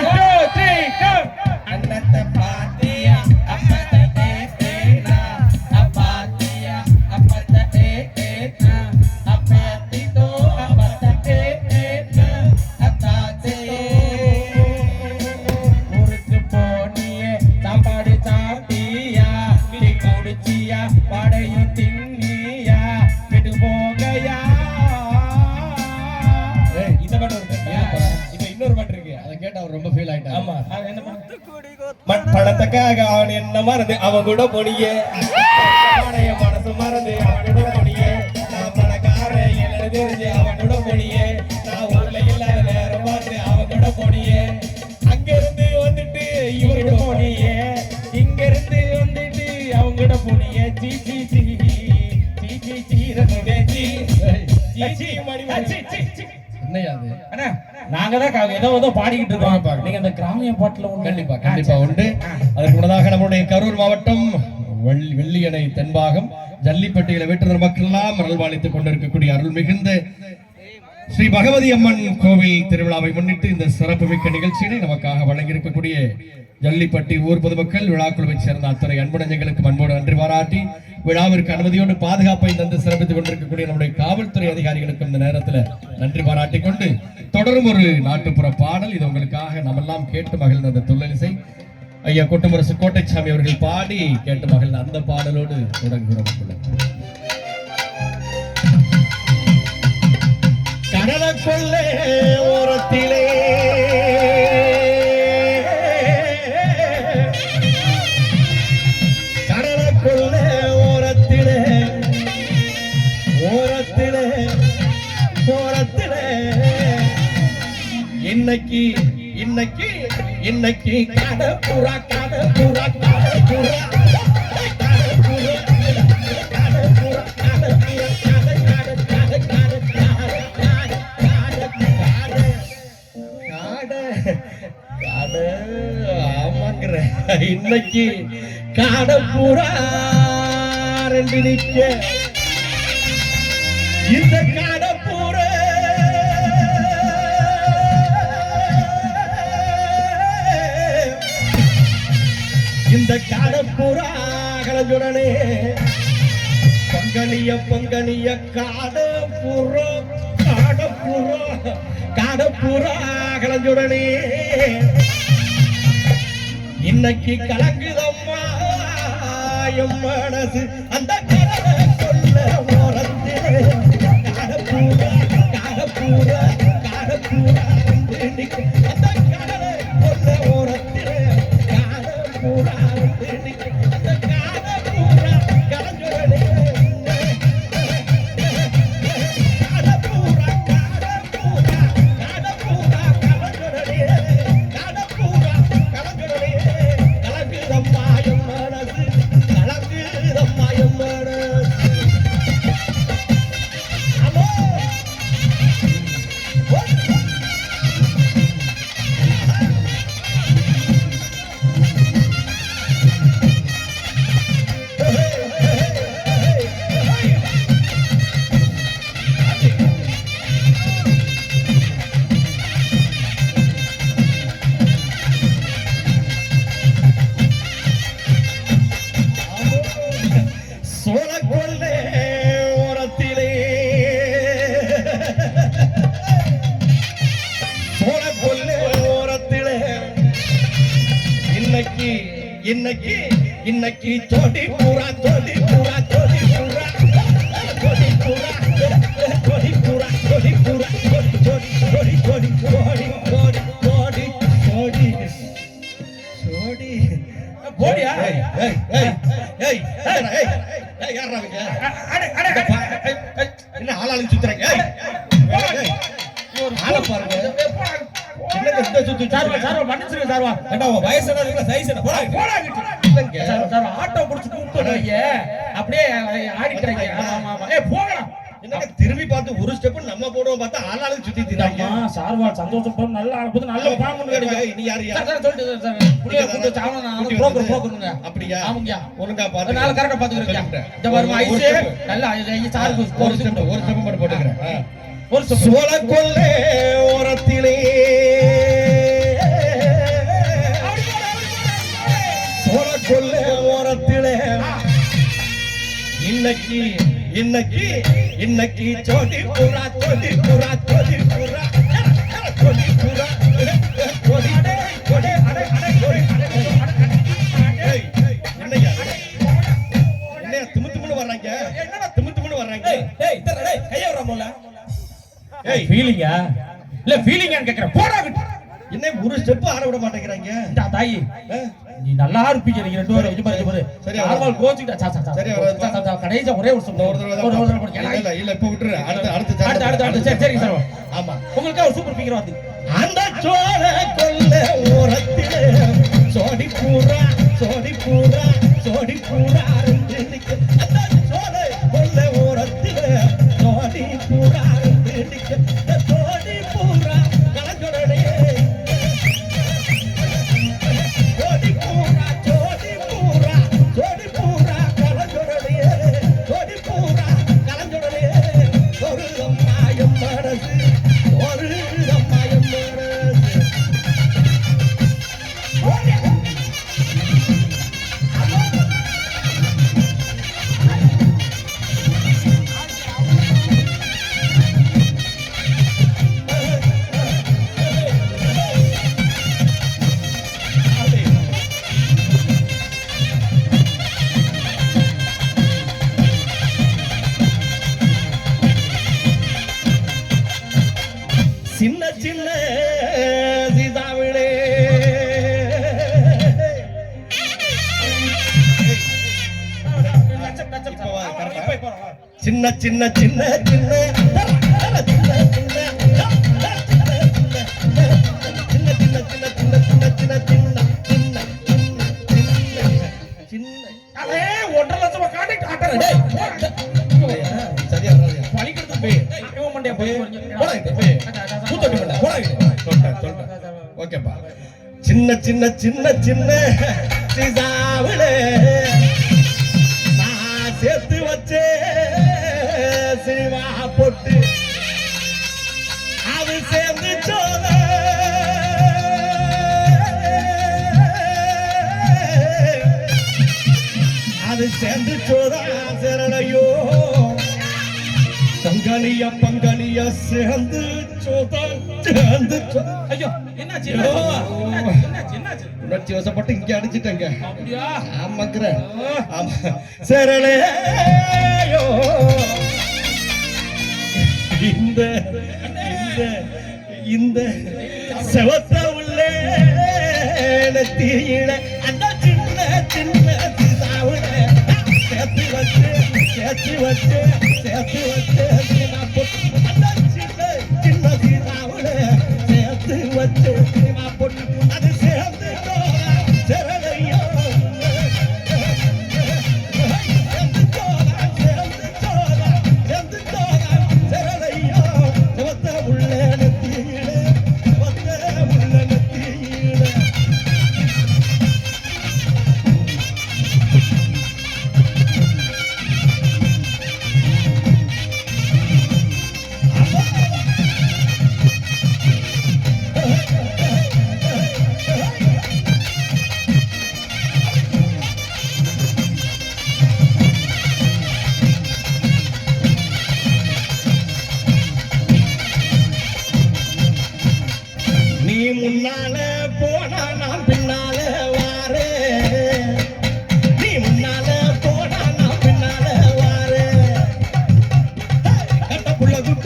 ¡Fuerte! பணத்துக்காக அவன் என்ன மறந்து? அவன் கூட அவனைய மனசு மறந்து அவன் கூட போனியே நான் பணக்காரன் எழுதி தெரிஞ்சு அவன் கூட போனியே நான் ஊர்ல இல்லாத நேரம் பார்த்து அவன் கூட போனியே அங்க இருந்து வந்துட்டு இவன் கூட போனியே இங்க இருந்து வந்துட்டு அவங்க கூட போனியே சீ சீ சீ. சீ சீ சீ சீ. சீ நாங்க தான் ஏதோ ஏதோ பாடிக்கிட்டு இருக்கோம். நீங்க அந்த கிராமிய பாட்டுல கண்டிப்பா கண்டிப்பா உண்டு. அதற்கு முன்னதாக நம்முடைய கரூர் மாவட்டம் வெள்ளி- வெள்ளியணை தென்பாகம் ஜல்லிப்பட்டியில வேற்றுநர் மக்கள் எல்லாம் அருள்வாளித்துக் கொண்டிருக்கக்கூடிய அருள் மிகுந்த ஸ்ரீ பகவதி அம்மன் கோவில் திருவிழாவை முன்னிட்டு இந்த சிறப்புமிக்க நிகழ்ச்சியினை நமக்காக வழங்கியிருக்கக்கூடிய ஜல்லிப்பட்டி ஊர் பொதுமக்கள் விழாக்குழுவைச் சேர்ந்த அத்தனை அன்பு நெஞ்சங்களுக்கு அன்போடு நன்றி பாராட்டி விழாவிற்கு அனுமதியோடு பாதுகாப்பை தந்து சிறப்பித்துக் கொண்டிருக்கக்கூடிய நம்முடைய காவல்துறை அதிகாரிகளுக்கும் இந்த நேரத்தில் நன்றி பாராட்டி கொண்டு தொடரும் ஒரு நாட்டுப்புற பாடல். இது உங்களுக்காக நம்மெல்லாம் கேட்டு மகிழ்ந்த அந்த தொழிலிசை ஐயா கோட்டமரசு கோட்டைச்சாமி அவர்கள் பாடி கேட்டு மகிழ்ந்த அந்த பாடலோடு தொடங்குகிறோம். கொள்ளே ஓரத்திலே. கடலுக்குள்ளே ஓரத்திலே. ஓரத்திலே ஓரத்திலே. இன்னைக்கு இன்னைக்கு இன்னைக்கு கடப்புறா கடப்புறா கடப்புறா. இன்னைக்கு காடப்புறா ரெண்டு நிற்க. இந்த காடப்புற இந்த காடப்புறா கலஞ்சுடனே பங்கனிய பங்கனிய காடப்புறா காடப்புறா காடப்புறா கலஞ்சுடனே இன்னைக்கு கலங்குதம்மா என் மனசு. அந்த கடலை கொல்ல ஓரத்திலே. காடப்பூரா காடப்பூரா காடப்பூரா இன்னைக்கு இன்னைக்கு ஜோடி பூரா தோடி சார், சார், ஆட்டோ புடிச்சு கூப்பிடுறீங்க அப்படியே ஆடிக்கிறாங்க. ஆமா ஏய் போகலாம் என்னங்க திரும்பி பார்த்து ஒரு ஸ்டெப் நம்ம போடுவோம் பார்த்தா ஆளாளுக்கு சுத்தி திரிறாங்க. ஆமா சார்வா சந்தோஷம் நல்ல புது நல்ல பாம்பு ஏய், நீ யாரு சார் யாரு? சார் சொல்லிட்டு சார், சார். புள்ளைய கூப்பிட்டு சாவன நான் கூட்டி புரோக்கர்? புரோக்கருங்க அப்படியா? ஆமாங்கய்யா ஒழுங்கா பாத்து நாள் கரெக்டா பாத்துக்கிறேன் இந்த ஒரு ஐஸ். நல்ல சாருக்கு ஒரு ஸ்டெப் ஒரு ஸ்டெப் மட்டும் போட்டுக்கிறேன். ஒரு ஸ்டெப் சோழக்கொல்லே ஓரத்திலே இன்னைக்கு இன்னைக்கு இன்னைக்கு சோடி பூரா சோடி பூரா சோடி பூரா சோடி பூரா சோடி சோடி அடே அடே சோடி ஏய் என்னய்யா என்னையா திமு திமுன்னு வர்றாங்க? என்னடா திமு திமுன்னு வர்றாங்க? ஏய் டேய் கைய வர போல ஏய். ஃபீலிங்கா இல்ல ஃபீலிங்கான்னு கேக்குறேன். போடா விட்டு. என்ன ஒரு ஸ்டெப் ஆட விட மாட்டேங்கிறாங்க. தாயி? நீ நல்லா இருப்பீங்க. நீங்க ரெண்டு பேரும் இது இது பாரு சரி, நார்மல் வராது. கோச்சிட்டா சா சா சா சரி, கடைசியா ஒரே ஒரு இந்த ஒரு இல்ல இல்ல இப்ப விட்டுரு. அடுத்து அடுத்து அடுத்து அடுத்து அடுத்து சரி சரி சார். ஆமா. உங்களுக்கு ஒரு சூப்பர் ஃபிகர் வந்து. அந்த சோழ கொல்ல ஓரத்திலே சோடி பூரா சோடி பூரா சோடி பூரா. அந்த சின்ன சின்ன சீதாவிடே சின்ன சின்ன சின்ன சின்ன. ஒன்றரை லட்சம் காண்டாக்ட் ஆட்டுறேன் சரியா பழிக்கிறது போய். சின்ன சின்ன சின்ன சின்ன சிசாவிலே நான் சேர்த்து வச்சே சினிமா போட்டு. அது சேர்ந்து சோழ அது சேர்ந்து சோதா சரணையோ பங்கனிய பங்கனிய சேர்ந்து சேர்ந்து ஐயோ என்னாச்சு? உணர்ச்சி வசப்பட்டு இங்க அடிச்சிட்டேங்க. ஆமாங்கிற. ஆமா. இந்த இந்த செவத்த உள்ளே நெத்தியில அந்த சின்ன சின்ன சிதாவுல சேர்த்து வச்சு சேர்த்து வச்சு சேர்த்து வச்சு.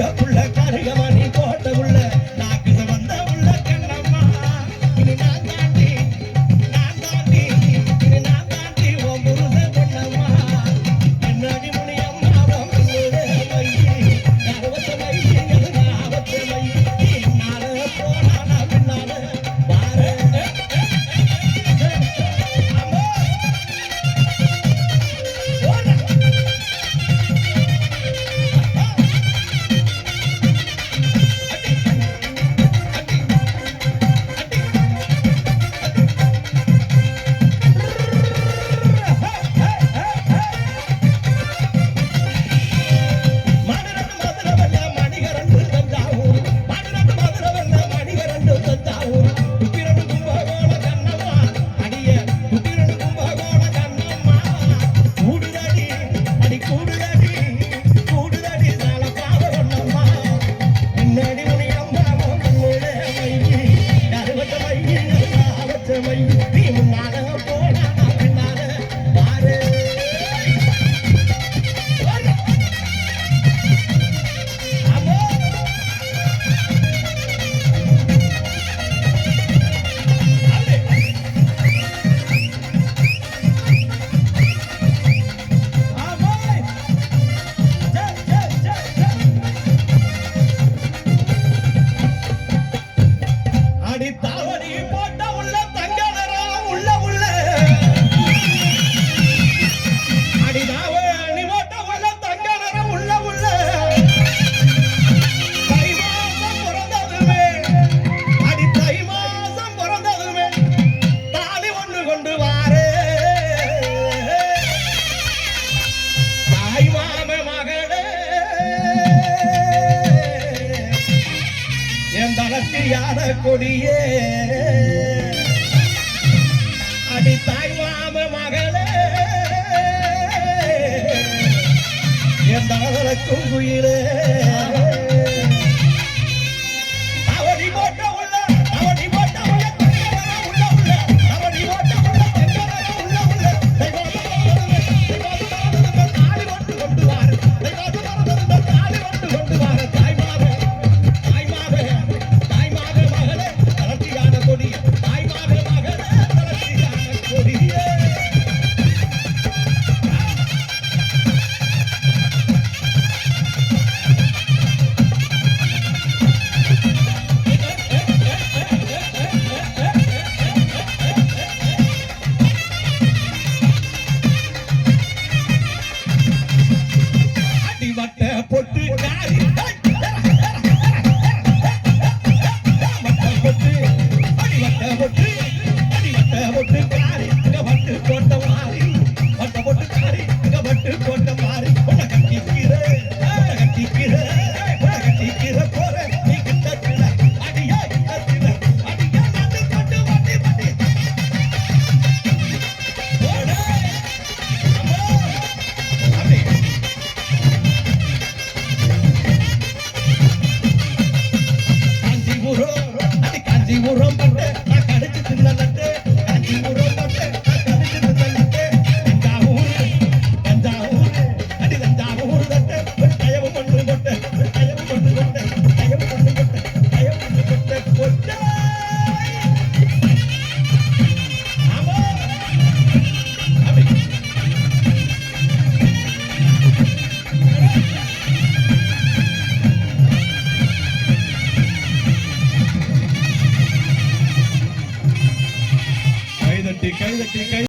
கருக புள்ள கருக தளர்ச்சியான கொடியே அடி தாய் மகளே. என் தளதள குங்குயிலே